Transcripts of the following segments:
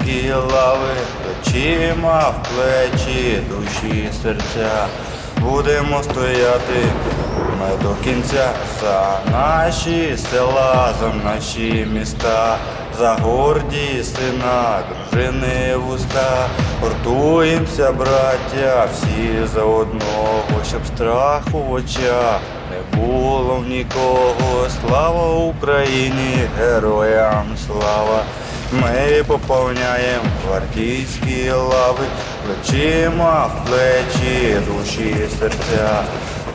гвардійські лави, плечима в плечі, душі, серця. Будемо стояти ми до кінця за наші села, за наші міста, за гордість сина, дружини вуста. Гуртуємося, браття, всі за одного, щоб страху в очах не було в нікого. Слава Україні, героям слава! Ми поповняємо гвардійські лави, плечима в плечі, душі і серця.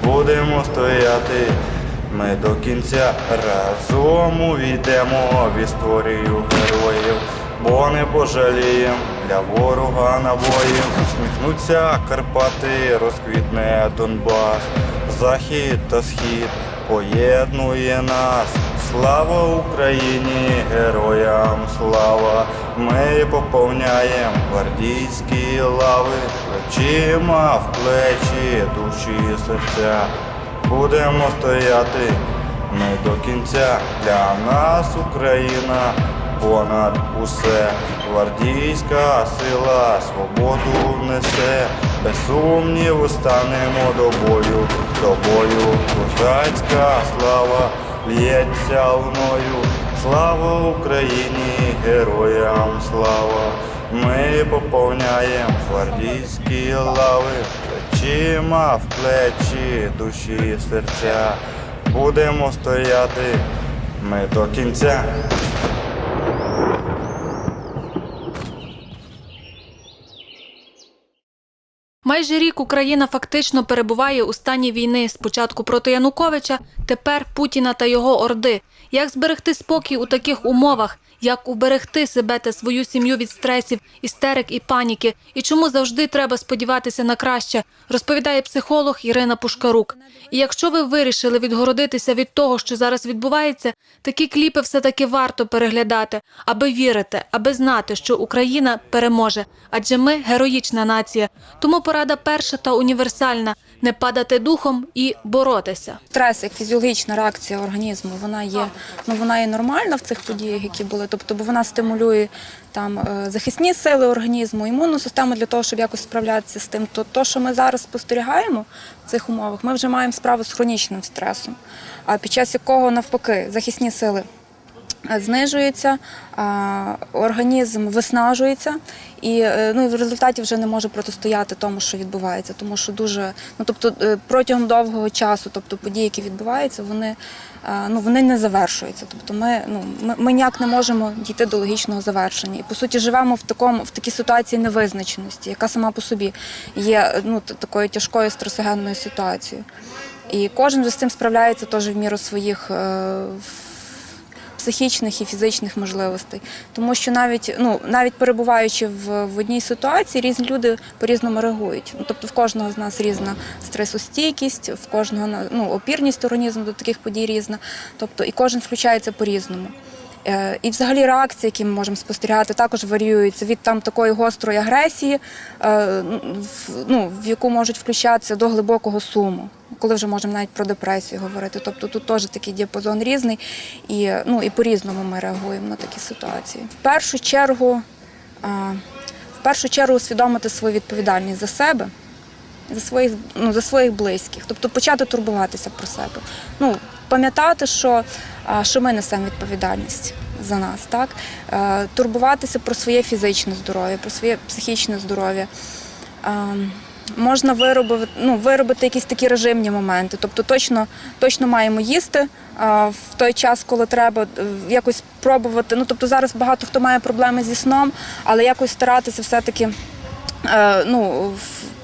Будемо стояти ми до кінця разом увійдемо в історію героїв, бо не пожалієм для ворога набоїв. Сміхнуться Карпати, розквітне Донбас, захід та схід поєднує нас. Слава Україні, героям слава! Ми поповняємо гвардійські лави, плечима в плечі, душі і серця. Будемо стояти ми до кінця. Для нас Україна понад усе. Гвардійська сила свободу несе. Без сумніву станемо до бою, до бою. Козацька слава лється мною. Слава Україні, героям слава! Ми поповняємо гвардійські лави, плечима в плечі, душі серця. Будемо стояти ми до кінця. Майже рік Україна фактично перебуває у стані війни. Спочатку проти Януковича, тепер Путіна та його орди. Як зберегти спокій у таких умовах? Як уберегти себе та свою сім'ю від стресів, істерик і паніки? І чому завжди треба сподіватися на краще? Розповідає психолог Ірина Пушкарук. І якщо ви вирішили відгородитися від того, що зараз відбувається, такі кліпи все таки варто переглядати, аби вірити, аби знати, що Україна переможе. Адже ми героїчна нація. Тому порада перша та універсальна не падати духом і боротися. Стрес як фізіологічна реакція організму, вона є, ну вона є нормальна в цих подіях, які були. Тобто, бо вона стимулює там е, захисні сили організму, імунну систему для того, щоб якось справлятися з тим. То, то, що ми зараз спостерігаємо в цих умовах, ми вже маємо справу з хронічним стресом, а під час якого навпаки захисні сили е, знижуються, а, організм виснажується і, е, ну, і в результаті вже не може протистояти тому, що відбувається. Тому що дуже, ну тобто е, протягом довгого часу, тобто події, які відбуваються, вони, е, ну, вони не завершуються. Тобто ми, ну, ми, ми ніяк не можемо дійти до логічного завершення. І по суті живемо в такому в такій ситуації невизначеності, яка сама по собі є ну, такою тяжкою стресогенною ситуацією. І кожен з цим справляється теж в міру своїх. Психічних і фізичних можливостей, тому що навіть ну навіть перебуваючи в, в одній ситуації, різні люди по-різному реагують. Ну тобто в кожного з нас різна стресостійкість, в кожного ну, опірність організму до таких подій різна. Тобто і кожен включається по-різному. Е, І взагалі реакції, які ми можемо спостерігати, також варіюються від там такої гострої агресії, е, ну, в яку можуть включатися до глибокого суму, коли вже можемо навіть про депресію говорити. Тобто тут теж такий діапазон різний, і, ну, і по-різному ми реагуємо на такі ситуації. В першу чергу, е, в першу чергу усвідомити свою відповідальність за себе за своїх, ну, за своїх близьких, тобто почати турбуватися про себе. Ну, пам'ятати, що, що ми несемо відповідальність за нас, так? Е, Турбуватися про своє фізичне здоров'я, про своє психічне здоров'я. Е, Можна виробити, ну, виробити якісь такі режимні моменти. Тобто точно, точно маємо їсти а, в той час, коли треба е, якось пробувати. Ну, тобто зараз багато хто має проблеми зі сном, але якось старатися все-таки е, ну,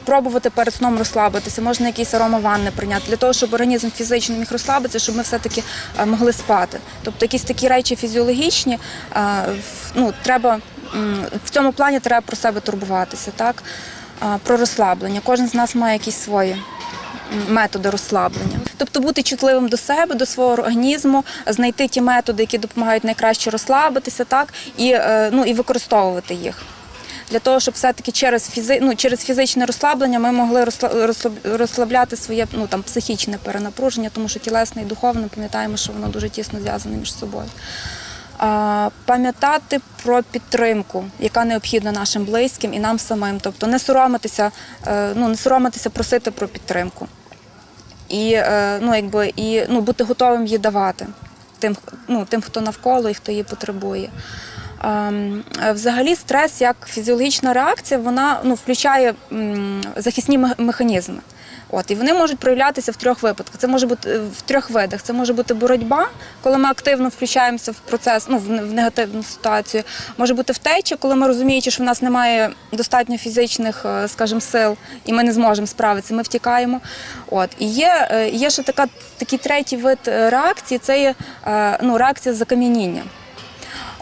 пробувати перед сном розслабитися, можна якісь аромаванни прийняти, для того, щоб організм фізично міг розслабитися, щоб ми все-таки е, могли спати. Тобто якісь такі речі фізіологічні, е, ну, треба, в цьому плані треба про себе турбуватися, так? Е, Про розслаблення. Кожен з нас має якісь свої методи розслаблення. Тобто бути чутливим до себе, до свого організму, знайти ті методи, які допомагають найкраще розслабитися, так, і, ну, і використовувати їх. Для того, щоб все-таки через фізи... ну, через фізичне розслаблення ми могли розслабляти своє ну, там, психічне перенапруження, тому що тілесне і духовне, пам'ятаємо, що воно дуже тісно зв'язане між собою. Пам'ятати про підтримку, яка необхідна нашим близьким і нам самим, тобто не соромитися, е, ну, не соромитися просити про підтримку і, е, ну, якби, і ну, бути готовим її давати тим, ну, тим, хто навколо і хто її потребує. Ем, Взагалі, стрес як фізіологічна реакція, вона ну, включає захисні механізми. От, і вони можуть проявлятися в трьох випадках. Це може бути е, в трьох видах. Це може бути боротьба, коли ми активно включаємося в процес, ну, в негативну ситуацію. Може бути втеча, коли ми розуміючи, що в нас немає достатньо фізичних, е, скажімо, сил, і ми не зможемо справитися, ми втікаємо. От. І є, е, є ще така, такий третій вид реакції це є ну, реакція закам'яніння.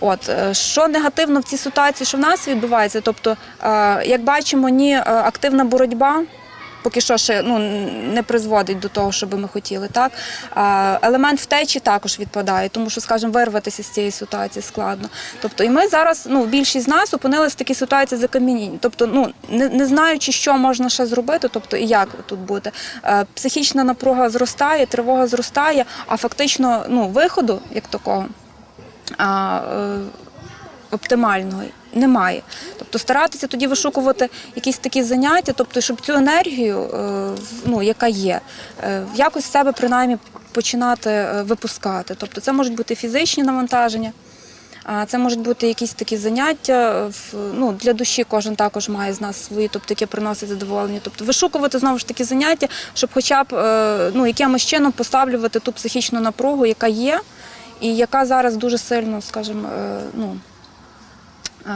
От е, що негативно в цій ситуації, що в нас відбувається, тобто, е, як бачимо, ні е, активна боротьба. Поки що ще ну, не призводить до того, що би ми хотіли. Так? Елемент втечі також відпадає, тому що, скажімо, вирватися з цієї ситуації складно. Тобто, і ми зараз, ну, більшість з нас опинилися в такій ситуації закам'яніння. Тобто, ну, не, не знаючи, що можна ще зробити, тобто і як тут бути. Психічна напруга зростає, тривога зростає, а фактично ну, виходу як такого а, е, немає. Тобто старатися тоді вишукувати якісь такі заняття, тобто, щоб цю енергію, е, ну, яка є, е, якось з себе принаймні починати випускати. Тобто це можуть бути фізичні навантаження. А це можуть бути якісь такі заняття. Ну, для душі кожен також має з нас свої, тобто яке приносить задоволення. Тобто вишукувати знову ж таки заняття, щоб хоча б ну, якимось чином поставлювати ту психічну напругу, яка є, і яка зараз дуже сильно, скажімо, е, ну,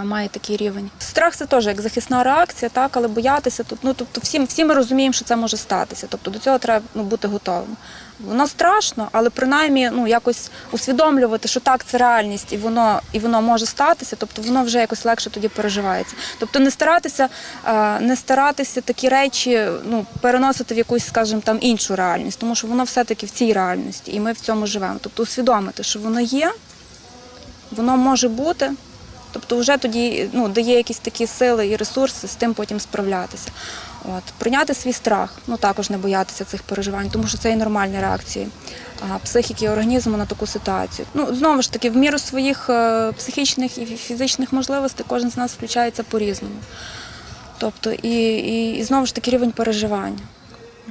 має такий рівень. Страх це теж як захисна реакція, так, але боятися тут. Ну, тобто всі, всі ми розуміємо, що це може статися. Тобто до цього треба ну, бути готовим. Воно страшно, але принаймні ну, якось усвідомлювати, що так, це реальність і воно, і воно може статися, тобто воно вже якось легше тоді переживається. Тобто не старатися, е, не старатися такі речі ну, переносити в якусь, скажімо, там іншу реальність, тому що воно все-таки в цій реальності, і ми в цьому живемо. Тобто усвідомити, що воно є, воно може бути. Тобто вже тоді ну, дає якісь такі сили і ресурси з тим потім справлятися. От. Прийняти свій страх, ну також не боятися цих переживань, тому що це і нормальні реакції психіки і організму на таку ситуацію. Ну, знову ж таки, в міру своїх е, психічних і фізичних можливостей кожен з нас включається по-різному. Тобто, і, і, і знову ж таки рівень переживань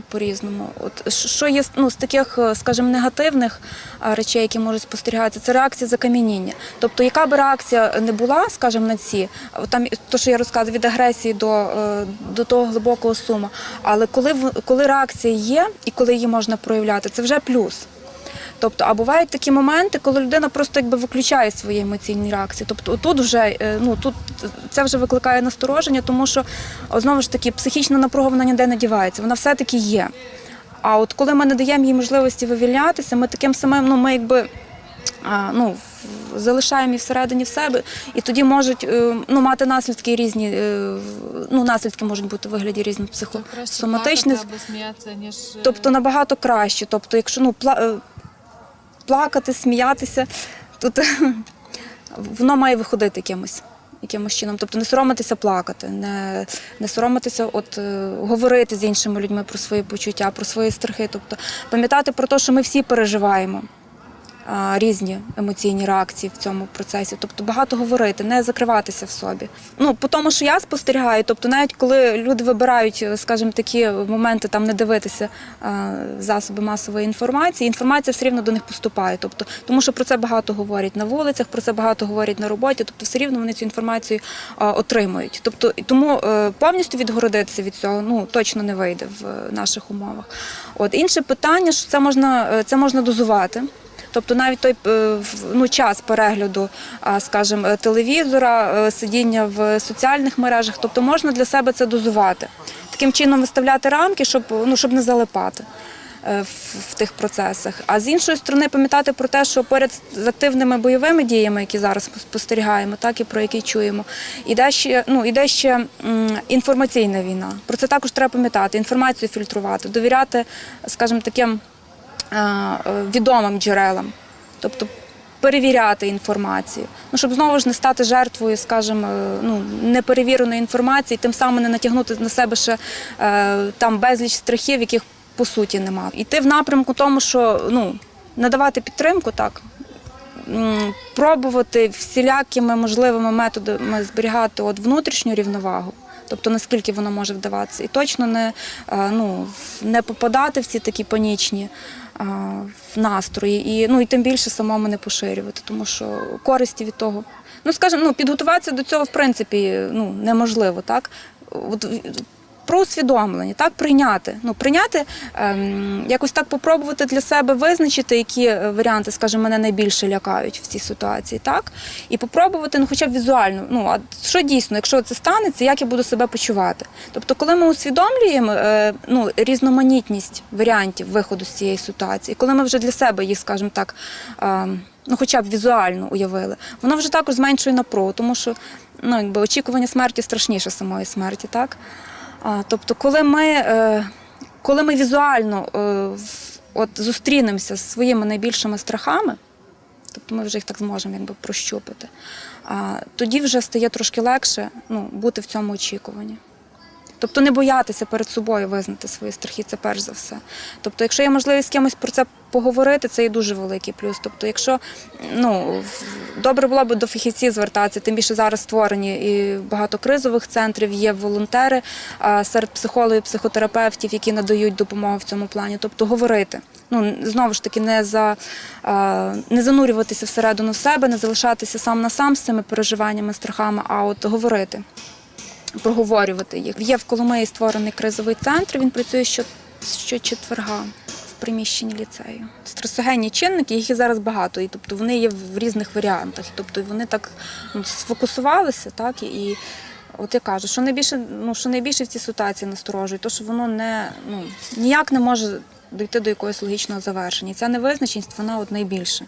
по-різному. От що- є ну, з таких, е, скажімо, негативних речей, які можуть спостерігатися, це реакція закам'яніння. Тобто, яка б реакція не була, скажімо, на ці, там то, що я розказую, від агресії до, е, до того глибокого суму. Але коли коли реакція є і коли її можна проявляти, це вже плюс. Тобто, а бувають такі моменти, коли людина просто якби виключає свої емоційні реакції. Тобто, тут вже е, ну тут це вже викликає настороження, тому що знову ж таки психічна напруга вона ніде не дівається, вона все-таки є. А от коли ми не даємо їй можливості вивільнятися, ми таким самим, ну ми якби ну, залишаємо її всередині в себе, і тоді можуть е, ну, мати наслідки різні, е, ну, наслідки можуть бути в вигляді різних психосоматичних. Тобто набагато краще. Тобто, якщо ну, пла- плакати, сміятися, тут воно має виходити якимось. Якимось чином, тобто не соромитися плакати, не, не соромитися от, е, говорити з іншими людьми про свої почуття, про свої страхи. Тобто пам'ятати про те, що ми всі переживаємо різні емоційні реакції в цьому процесі. Тобто багато говорити, не закриватися в собі. Ну, по тому, що я спостерігаю, тобто навіть коли люди вибирають, скажімо, такі моменти там не дивитися засоби масової інформації, інформація все рівно до них поступає. Тобто, тому що про це багато говорять на вулицях, про це багато говорять на роботі, тобто все рівно вони цю інформацію отримують. Тобто, тому е, повністю відгородитися від цього ну, точно не вийде в е, наших умовах. От інше питання, що це можна, е, це можна дозувати. Тобто навіть той е, ну, час перегляду, скажімо, е, телевізора, е, сидіння в соціальних мережах, тобто можна для себе це дозувати. Таким чином виставляти рамки, щоб, ну, щоб не залипати в, тих процесах. А з іншої сторони, пам'ятати про те, що поряд з активними бойовими діями, які зараз спостерігаємо, так і про які чуємо, іде ще, ну, іде ще інформаційна війна. Про це також треба пам'ятати, інформацію фільтрувати, довіряти, скажімо, таким відомим джерелам. Тобто перевіряти інформацію. Ну, щоб знову ж не стати жертвою, скажімо, е, ну, неперевіреної інформації, тим самим не натягнути на себе ще е, там безліч страхів, яких по суті немає. Іти в напрямку тому, що ну, надавати підтримку, так. Пробувати всілякими можливими методами зберігати от внутрішню рівновагу, тобто наскільки воно може вдаватися, і точно не, е, ну, не попадати в ці такі панічні е, в настрої, і, ну, і тим більше самому не поширювати, тому що користі від того. Ну, скажімо, ну, підготуватися до цього, в принципі, ну, неможливо, так? От, про усвідомлення, так прийняти. Ну прийняти, ем, якось так попробувати для себе визначити, які е, варіанти, скажімо, мене найбільше лякають в цій ситуації, так і попробувати, ну, хоча б візуально. Ну а що дійсно, якщо це станеться, як я буду себе почувати? Тобто, коли ми усвідомлюємо е, ну, різноманітність варіантів виходу з цієї ситуації, коли ми вже для себе їх, скажімо так. ем, Ну, хоча б візуально уявили, воно вже також зменшує напругу, тому що ну, якби очікування смерті страшніше самої смерті, так? Тобто, коли ми, е, коли ми візуально е, от, зустрінемося з своїми найбільшими страхами, тобто ми вже їх так зможемо якби, прощупати, тоді вже стає трошки легше ну, бути в цьому очікуванні. Тобто не боятися перед собою визнати свої страхи, це перш за все. Тобто, якщо є можливість з кимось про це поговорити, це є дуже великий плюс. Тобто, якщо ну добре було б до фахівців звертатися, тим більше зараз створені і багато кризових центрів, є волонтери серед психологів, психотерапевтів, які надають допомогу в цьому плані. Тобто говорити. Ну знову ж таки, не за не занурюватися всередину себе, не залишатися сам на сам з цими переживаннями, страхами, а от говорити проговорювати їх. Є в Коломиї створений кризовий центр. Він працює що, щочетверга в приміщенні ліцею. Стресогенні чинники, їх є зараз багато, і тобто вони є в різних варіантах. Тобто вони так ну, сфокусувалися, так і. От я кажу, що найбільше, ну що найбільше в цій ситуації насторожує, то що воно не ну ніяк не може дійти до якогось логічного завершення. Ця невизначеність, вона от найбільше,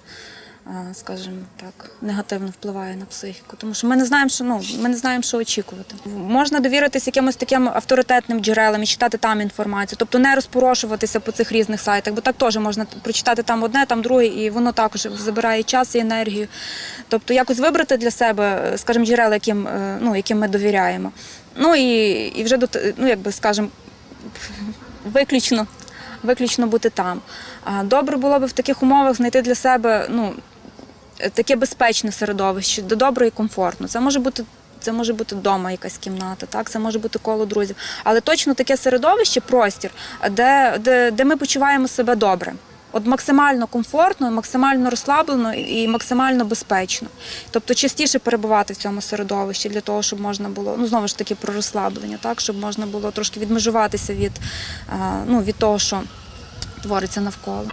скажімо так, негативно впливає на психіку. Тому що ми не знаємо, що ну ми не знаємо, що очікувати. Можна довіритися якимось таким авторитетним джерелам і читати там інформацію, тобто не розпорошуватися по цих різних сайтах, бо так теж можна прочитати там одне, там друге, і воно також забирає час і енергію. Тобто якось вибрати для себе, скажімо, джерела, яким, е, ну, яким ми довіряємо. Ну і, і вже до ну, якби скажімо, виключно, виключно бути там. Добре було б в таких умовах знайти для себе ну, таке безпечне середовище, де добре і комфортно. Це може бути. Це може бути вдома якась кімната, так це може бути коло друзів, але точно таке середовище, простір, де, де, де ми почуваємо себе добре. От максимально комфортно, максимально розслаблено і максимально безпечно. Тобто частіше перебувати в цьому середовищі для того, щоб можна було, ну знову ж таки про розслаблення, так, щоб можна було трошки відмежуватися від, е, ну, від того, що твориться навколо.